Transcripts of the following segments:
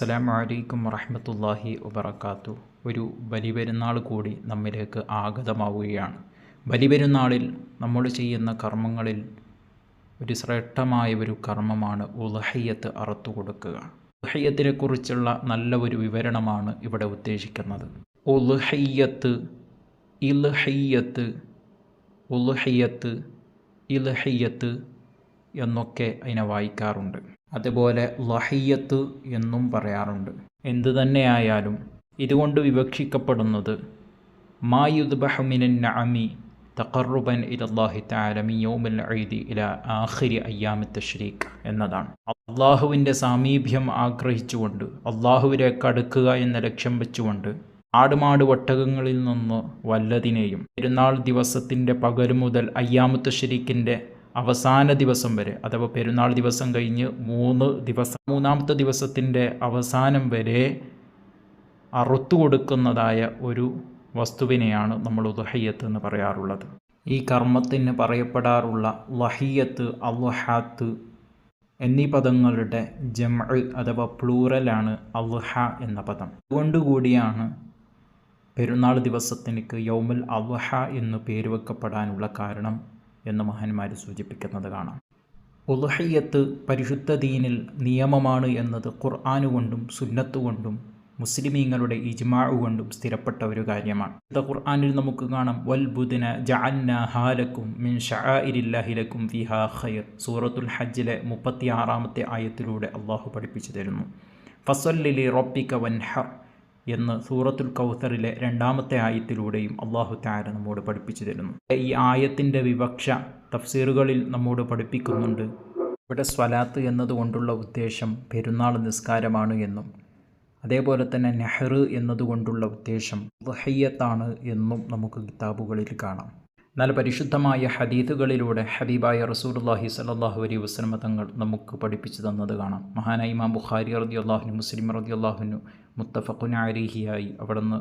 അസ്സലാമു അലൈക്കും വറഹമത്തല്ലാഹി വബർക്കാത്തു ഒരു ബലിപെരുന്നാൾ കൂടി നമ്മിലേക്ക് ആഗതമാവുകയാണ്. ബലിപെരുന്നാളിൽ നമ്മൾ ചെയ്യുന്ന കർമ്മങ്ങളിൽ ഒരു ശ്രേഷ്ഠമായ ഒരു കർമ്മമാണ് ഉലഹയ്യത്ത് അറുത്തു കൊടുക്കുക. ഉലഹയ്യത്തിനെ കുറിച്ചുള്ള നല്ല ഒരു വിവരണമാണ് ഇവിടെ ഉദ്ദേശിക്കുന്നത്. ഉലഹയ്യത്ത് ഇൽഹയ്യത്ത് ഉൽഹയ്യത്ത് ഇൽഹയ്യത്ത് എന്നൊക്കെ അതിനെ വായിക്കാറുണ്ട്. അതുപോലെ ലഹിയത്ത് എന്നും പറയാറുണ്ട്. എന്തു തന്നെയായാലും ഇതുകൊണ്ട് വിവക്ഷിക്കപ്പെടുന്നത് മായുദ്ബഹമിനൻ നഅമി തഖറുബൻ ഇലല്ലാഹി തആലമി യൗമൽ ഈദി ഇല ആഖിരി അയ്യാമി തശ്രീഖ് എന്നതാണ്. അള്ളാഹുവിന്റെ സാമീപ്യം ആഗ്രഹിച്ചുകൊണ്ട് അള്ളാഹുവിലേക്ക് അടുക്കുക എന്ന ലക്ഷ്യം വെച്ചുകൊണ്ട് ആടുമാട് വട്ടകങ്ങളിൽ നിന്ന് വല്ലതിനെയും പെരുന്നാൾ ദിവസത്തിന്റെ പകൽ മുതൽ അയ്യാമത്ത് ഷരീക്കിന്റെ അവസാന ദിവസം വരെ അഥവാ പെരുന്നാൾ ദിവസം കഴിഞ്ഞ് മൂന്ന് ദിവസം മൂന്നാമത്തെ ദിവസത്തിന്റെ അവസാനം വരെ അറുത്തു കൊടുക്കുന്നതായ ഒരു വസ്തുവിനെയാണ് നമ്മൾ ഉദഹയ്യത്ത് എന്ന് പറയാറുള്ളത്. ഈ കർമ്മത്തിന് പറയപ്പെടാറുള്ള ലഹിയത്ത് അള്ളഹാത്ത് എന്നീ പദങ്ങളുടെ ജമ അഥവാ പ്ലൂറലാണ് അള്ളഹ എന്ന പദം. അതുകൊണ്ടുകൂടിയാണ് പെരുന്നാൾ ദിവസത്തിനേക്ക് യൗമുൽ അവഹ എന്ന് പേര് വെക്കപ്പെടാനുള്ള കാരണം എന്ന് മഹാന്മാർ സൂചിപ്പിക്കുന്നത് കാണാം. ഉൽഹയ്യത്ത് പരിശുദ്ധ ദീനിൽ നിയമമാണ് എന്നത് ഖുർആാനുകൊണ്ടും കൊണ്ടും സുന്നത്ത് കൊണ്ടും മുസ്ലിമീങ്ങളുടെ ഇജ്മാവ് കൊണ്ടും സ്ഥിരപ്പെട്ട ഒരു കാര്യമാണ്. ഇത് ഖുർആാനിൽ നമുക്ക് കാണാം വൽ ബുദിന ജഅന്ന ഹാലക്കും മിൻ ഷാഇരില്ലാഹിലക്കും ഫിഹാ ഖൈർ. സൂറത്തുൽ ഹജ്ജിലെ മുപ്പത്തി ആറാമത്തെ ആയത്തിലൂടെ അള്ളാഹു പഠിപ്പിച്ചു തരുന്നു. ഫസല്ലിലി റൊപ്പിക്ക വൻഹർ. എന്ന് സൂറത്തുൽ കൗസറിലെ രണ്ടാമത്തെ ആയത്തിലൂടെയും അള്ളാഹു താര നമ്മോട് പഠിപ്പിച്ചു തരുന്നു. ഈ ആയത്തിന്റെ വിവക്ഷ തഫ്സീറുകളിൽ നമ്മോട് പഠിപ്പിക്കുന്നുണ്ട്. ഇവിടെ സ്വലാത്ത് എന്നതുകൊണ്ടുള്ള ഉദ്ദേശം പെരുന്നാൾ നിസ്കാരമാണ് എന്നും അതേപോലെ തന്നെ നെഹ്റ് എന്നതുകൊണ്ടുള്ള ഉദ്ദേശം വഹയ്യത്താണ് എന്നും നമുക്ക് കിതാബുകളിൽ കാണാം. എന്നാൽ പരിശുദ്ധമായ ഹദീദുകളിലൂടെ ഹബീബായ റസൂലുള്ളാഹി അള്ളാഹി അലൈഹി വസല്ലമ തങ്ങൾ നമുക്ക് പഠിപ്പിച്ചു തന്നത് കാണാം. മഹാനായ ഇമാം ബുഖാരി റതി അള്ളാഹുനു മുസ്ലിം റതി അള്ളാഹുനു മുത്തഫഖുൻ അലിഹിയായി അവിടുന്ന്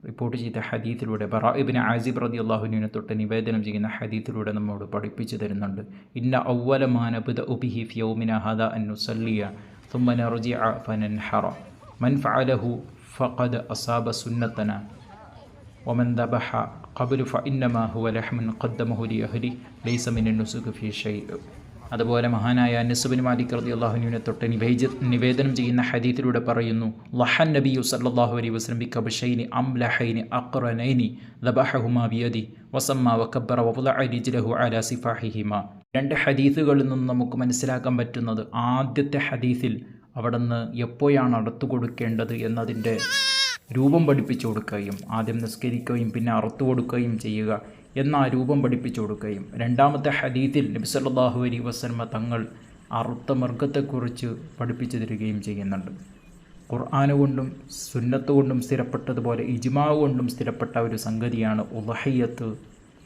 റിപ്പോർട്ട് ചെയ്ത ഹദീത്തിലൂടെ ബറാഇബിന് ആസിബ് റതി അള്ളാഹുനുവിനെ തൊട്ട് നിവേദനം ചെയ്യുന്ന ഹദീത്തിലൂടെ നമ്മോട് പഠിപ്പിച്ചു തരുന്നുണ്ട് ഇന്ന ഔവലമാനബുദ ഉബിഹി ഫിയൗമിന ഹദ അൻ നുസല്ലിയ ثم نرجع فننحر من فعله فقد أصاب سنتنا ومن ذبح قبل فإنما هو لحم قدمه لأهله ليس من النسك في شيء അതുപോലെ മഹാനായ നസുബിൻ മാലിക് റതി അള്ളാഹുനുവിനെ തൊട്ട് നിവേജ നിവേദനം ചെയ്യുന്ന ഹദീത്തിലൂടെ പറയുന്നു ലഹൻ നബിയു സല്ലാഹു അലൈ വസ്ലം ബി കബഷൈനി അം ലഹൈനി അക്റനൈനി ലബഹുമാ ബിയദി വസമ്മ വക്കബറ വഫുല അലിജ്ലഹു അല സിഫാഹിഹിമ. രണ്ട് ഹദീസുകളിൽ നിന്ന് നമുക്ക് മനസ്സിലാക്കാൻ പറ്റുന്നത് ആദ്യത്തെ ഹദീസിൽ അവിടുന്ന് എപ്പോഴാണ് അടുത്തു കൊടുക്കേണ്ടത് എന്നതിന്റെ രൂപം പഠിപ്പിച്ചു കൊടുക്കുകയും ആദ്യം നിസ്കരിക്കുകയും പിന്നെ അറുത്തു കൊടുക്കുകയും ചെയ്യുക എന്ന രൂപം പഠിപ്പിച്ചു കൊടുക്കുകയും. രണ്ടാമത്തെ ഹദീത്തിൽ നബിസല്ലാഹു അലി വസ്ലമ തങ്ങൾ അറുത്ത മൃഗത്തെക്കുറിച്ച് പഠിപ്പിച്ചു തരികയും ചെയ്യുന്നുണ്ട്. ഖുർആാന് സുന്നത്തുകൊണ്ടും സുന്നത്ത് കൊണ്ടും സ്ഥിരപ്പെട്ടതുപോലെ ഇജ്മാവ് കൊണ്ടും സ്ഥിരപ്പെട്ട ഒരു സംഗതിയാണ് ഉലഹയ്യത്ത്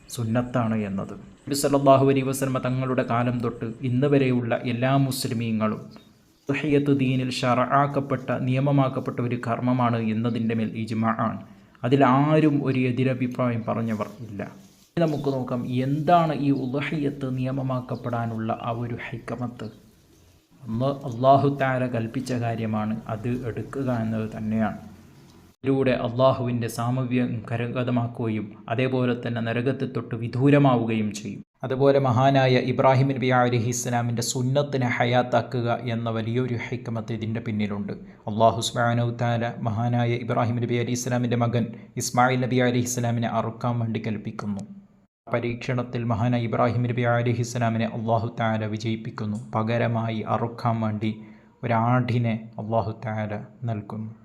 സുന്നത്താണ് എന്നത്. നബി സല്ലാഹു അലൈ വസ്ലമ തങ്ങളുടെ കാലം തൊട്ട് ഇന്ന് വരെയുള്ള എല്ലാ മുസ്ലിമീങ്ങളും ഉലഹയ്യത്ത് ദീനിൽ ഷറാക്കപ്പെട്ട നിയമമാക്കപ്പെട്ട ഒരു കർമ്മമാണ് എന്നതിന്റെ മേൽ ഇജ്മാ ആണ്. അതിൽ ആരും ഒരു എതിരഭിപ്രായം പറഞ്ഞവർ ഇല്ല. നമുക്ക് നോക്കാം എന്താണ് ഈ ഉദഹയ്യത്ത് നിയമമാക്കപ്പെടാനുള്ള ആ ഒരു ഹൈക്കമത്ത്? അള്ളാഹു താര കൽപ്പിച്ച കാര്യമാണ് അത് എടുക്കുക എന്നത് തന്നെയാണ്. ഇതിലൂടെ അള്ളാഹുവിന്റെ സാമവ്യം കരഗതമാക്കുകയും അതേപോലെ തന്നെ നരകത്തെ തൊട്ട് വിദൂരമാവുകയും ചെയ്യും. അതുപോലെ മഹാനായ ഇബ്രാഹിം നബി അലഹി ഇസ്ലാമിന്റെ സുന്നത്തിനെ ഹയാത്താക്കുക എന്ന വലിയൊരു ഹൈക്കമത്ത് ഇതിന്റെ പിന്നിലുണ്ട്. അള്ളാഹു സ്മാനു താല മഹാനായ ഇബ്രാഹിം നബി അലി ഇസ്ലാമിന്റെ മകൻ ഇസ്മായിൽ നബി അലി ഇസ്ലാമിനെ അറുക്കാൻ വേണ്ടി കൽപ്പിക്കുന്നു. പരീക്ഷണത്തിൽ മഹാനായ ഇബ്രാഹിം നബി അലഹി ഇസ്ലാമിനെ അള്ളാഹു താല വിജയിപ്പിക്കുന്നു. പകരമായി അറുക്കാൻ വേണ്ടി ഒരാഠിനെ അള്ളാഹു താല നൽകുന്നു.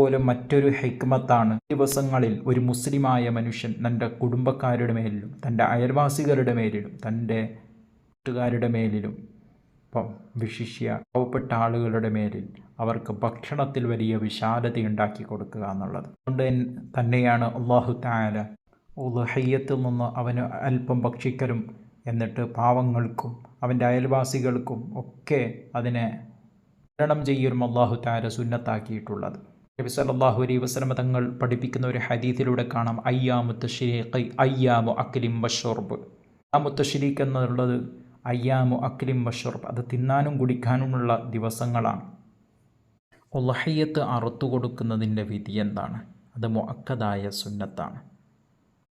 പോലും മറ്റൊരു ഹൈക്മത്താണ്. ദിവസങ്ങളിൽ ഒരു മുസ്ലിമായ മനുഷ്യൻ തന്റെ കുടുംബക്കാരുടെ മേലിലും തന്റെ അയൽവാസികളുടെ മേലിലും തന്റെ കൂട്ടുകാരുടെ മേലിലും ഇപ്പം വിശിഷ്യ പാവപ്പെട്ട ആളുകളുടെ മേലിൽ അവർക്ക് ഭക്ഷണത്തിൽ വലിയ വിശാലത ഉണ്ടാക്കി കൊടുക്കുക എന്നുള്ളത്. അതുകൊണ്ട് തന്നെയാണ് അള്ളാഹു താല ഉലഹയ്യത്തിൽ നിന്ന് അവന് അല്പം ഭക്ഷിക്കലും എന്നിട്ട് പാവങ്ങൾക്കും അവന്റെ അയൽവാസികൾക്കും ഒക്കെ അതിനെ ണം ചെയ്യലും അള്ളാഹു താര സുന്നത്താക്കിയിട്ടുള്ളത്. നബി സല്ലാഹു അലൈഹി വസ്ലമ തങ്ങൾ പഠിപ്പിക്കുന്ന ഒരു ഹദീത്തിലൂടെ കാണാം അയ്യാമു തഷ്രീഖ് അയ്യാമു അക്ലിം വഷോർബ് അയ്യാമു തശ്രീഖ് എന്നുള്ളത് അയ്യാമു അക്ലിം വഷോർബ് അത് തിന്നാനും കുടിക്കാനുമുള്ള ദിവസങ്ങളാണ്. ഒലഹയ്യത്ത് അറുത്തു കൊടുക്കുന്നതിന്റെ വിധി എന്താണ്? അത് മുഅക്കദായ സുന്നത്താണ്.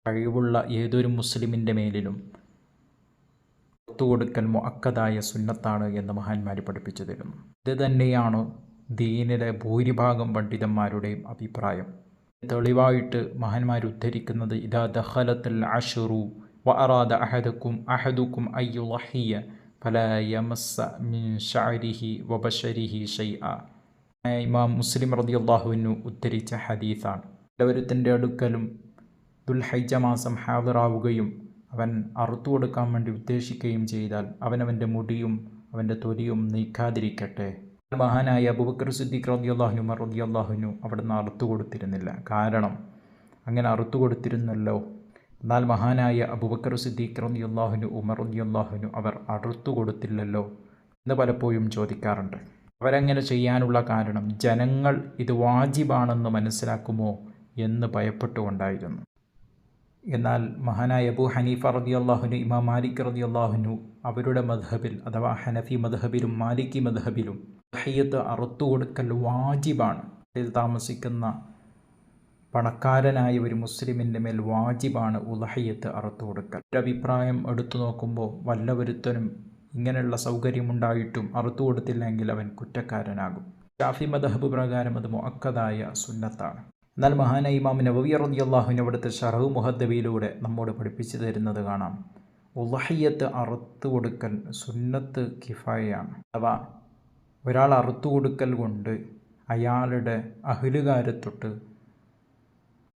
കഴിവുള്ള ഏതൊരു മുസ്ലിമിന്റെ മേലിലും ഒത്തുകൊടുക്കൽ മുഅക്കദായ സുന്നത്താണ് എന്ന് മഹാന്മാർ പഠിപ്പിച്ചു തരുന്നു. ഇത് തന്നെയാണ് ദീനിലെ ഭൂരിഭാഗം പണ്ഡിതന്മാരുടെയും അഭിപ്രായം. തെളിവായിട്ട് മഹാന്മാർ ഉദ്ധരിക്കുന്നത് ഇതാ ദഹലത്തുൽ അഷുറു വ അഹദക്കും അഹദുക്കും അയ്യുഹിയ ഫല യമസ്സ മിൻ ഷഅരിഹി വബശരിഹി ഷൈഅ ഇമാം മുസ്ലിം റളിയല്ലാഹുവിനു ഉദ്ധരിച്ച ഹദീസാണ്. എല്ലാവരുത്തിന്റെ അടുക്കലും ദുൽഹൈജ മാസം ഹാദറാവുകയും അവൻ അറുത്തു കൊടുക്കാൻ വേണ്ടി ഉദ്ദേശിക്കുകയും ചെയ്താൽ അവനവന്റെ മുടിയും അവന്റെ തൊലിയും നീക്കാതിരിക്കട്ടെ. മഹാനായ അബുബക്കർ സിദ്ദീഖ് റദിയല്ലാഹുനു ഉമർ റദിയല്ലാഹുനു അവിടുന്ന് അറുത്തു കൊടുത്തിരുന്നില്ല. കാരണം അങ്ങനെ അറുത്തു കൊടുത്തിരുന്നല്ലോ. എന്നാൽ മഹാനായ അബുബക്കർ സിദ്ദീഖ് റദിയല്ലാഹുനു ഉമർ റദിയല്ലാഹുനു അവർ അറുത്തു കൊടുത്തില്ലല്ലോ എന്ന് പലപ്പോഴും ചോദിക്കാറുണ്ട്. അവരങ്ങനെ ചെയ്യാനുള്ള കാരണം ജനങ്ങൾ ഇത് വാജിബാണെന്ന് മനസ്സിലാക്കുമോ എന്ന് ഭയപ്പെട്ടുകൊണ്ടായിരുന്നു. എന്നാൽ മഹാനായ അബു ഹനീഫ അള്ളാഹുനു ഇമാം മാലിക് അള്ളാഹുനു അവരുടെ മധഹബിൽ അഥവാ ഹനഫി മധഹബിലും മാലിക്കി മധഹബിലും ഹയ്യത്ത് അറുത്തു കൊടുക്കൽ വാജിബാണ്. അതിൽ താമസിക്കുന്ന പണക്കാരനായ ഒരു മുസ്ലിമിന്റെ മേൽ വാജിബാണ് ഉലഹയ്യത്ത് അറുത്തു കൊടുക്കൽ. ഒരു അഭിപ്രായം എടുത്തു നോക്കുമ്പോൾ വല്ലവരുത്തനും ഇങ്ങനെയുള്ള സൗകര്യമുണ്ടായിട്ടും അറുത്തു കൊടുത്തില്ലെങ്കിൽ അവൻ കുറ്റക്കാരനാകും. ഷാഫി മദഹബ് പ്രകാരം അത് മുഅക്കദായ സുന്നത്താണ്. എന്നാൽ മഹാന ഇമാം നബവി റളിയല്ലാഹുവിന് അവിടുത്തെ ഷറഹ് മുഹദ്ദബിയിലൂടെ നമ്മോട് പഠിപ്പിച്ചു തരുന്നത് കാണാം. ഉലഹയ്യത്ത് അറുത്തു കൊടുക്കൽ സുന്നത്ത് കിഫായയാണ്. അഥവാ ഒരാൾ അറുത്തു കൊടുക്കൽ കൊണ്ട് അയാളുടെ അഹിലുകാരെ തൊട്ട്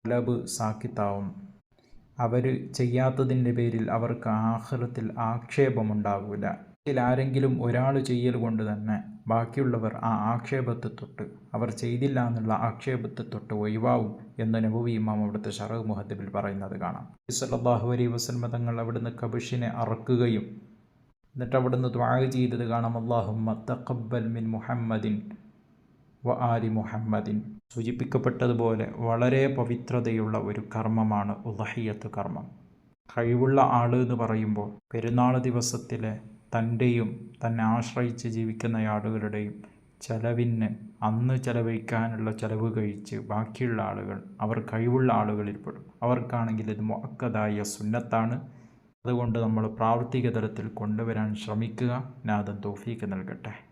അലബ് സാക്കിത്താവും അവർ ചെയ്യാത്തതിന്റെ പേരിൽ അവർക്ക് ആഹ്ലത്തിൽ ആക്ഷേപമുണ്ടാകില്ല ഇതിൽ ആരെങ്കിലും ഒരാൾ ചെയ്യൽ കൊണ്ട് തന്നെ ബാക്കിയുള്ളവർ ആ ആക്ഷേപത്തെ തൊട്ട് അവർ ചെയ്തില്ല എന്നുള്ള ആക്ഷേപത്തെ തൊട്ട് ഒഴിവാവും എന്ന് നബുവി ഇമാം അവിടുത്തെ ഷറഹ് മുഹദ്ദിബിൽ പറയുന്നത് കാണാം. സല്ലല്ലാഹു അലൈഹി വസല്ലമ തങ്ങൾ അവിടുന്ന് കബിഷിനെ അറക്കുകയും എന്നിട്ട് അവിടുന്ന് ദ്വാ ചെയ്തത് കാണാം. അള്ളാഹുമ്മ തഖബ്ബൽ മിൻ മുഹമ്മദിൻ വ ആരി മുഹമ്മദിൻ. സൂചിപ്പിക്കപ്പെട്ടതുപോലെ വളരെ പവിത്രതയുള്ള ഒരു കർമ്മമാണ് ഉദഹിയത്ത് കർമ്മം. കഴിവുള്ള ആൾ എന്ന് പറയുമ്പോൾ പെരുന്നാൾ ദിവസത്തിലെ തന്റെയും തന്നെ ആശ്രയിച്ച് ജീവിക്കുന്ന ആളുകളുടെയും ചെലവിന് അന്ന് ചെലവഴിക്കാനുള്ള ചെലവ് കഴിച്ച് ബാക്കിയുള്ള ആളുകൾ അവർ കഴിവുള്ള ആളുകളിൽപ്പെടും അവർക്കാണെങ്കിൽ ഇത് മുഅക്കദായ സുന്നത്താണ്. അതുകൊണ്ട് നമ്മൾ പ്രാവർത്തിക തലത്തിൽ കൊണ്ടുവരാൻ ശ്രമിക്കുക. നാഥൻ തോഫീക്ക് നൽകട്ടെ.